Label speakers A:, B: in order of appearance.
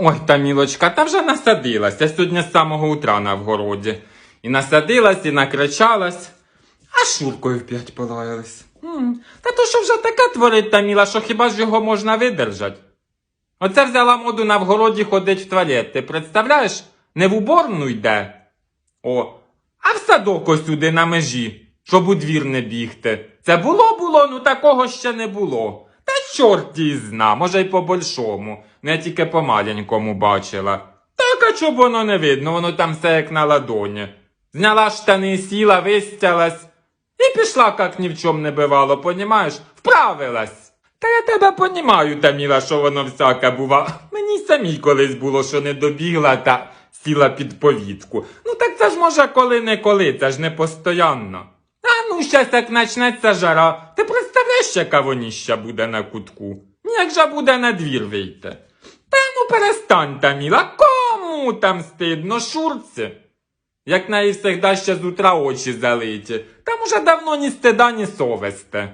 A: Ой, та мілочка, та вже насадилась. Я сьогодні з самого утра на вгороді. І насадилась, і накричалась, а шуркою вп'ять полаялась. М, Та то що вже таке творить та міла, що хіба ж його можна видержать? Оце взяла моду на вгороді ходить в туалет. Ти представляєш? Не в уборну йде. О, а в садок ось сюди на межі, щоб у двір не бігти. Це було було, ну такого ще не було. Та чорт її зна, може й по-большому. Ну я тільки по маленькому бачила. Так, а чого воно не видно, воно там все як на ладоні. Зняла штани, сіла, вистялась і пішла, як ні в чому не бивало, понімаєш? Вправилась. Та я тебе понімаю, Таміла, що воно всяке бува. Мені самій колись було, що не добігла та сіла під повітку. Ну так це ж може коли не коли, це ж не постоянно. А ну щас як начнеться жара, ти представляєш, кавоніща буде на кутку? Як же буде на двір вийти? Та ну перестань, Таміла, кому там стидно, шурці? Як неї всегда ще з утра очі залиті, там уже давно ні стида, ні совести.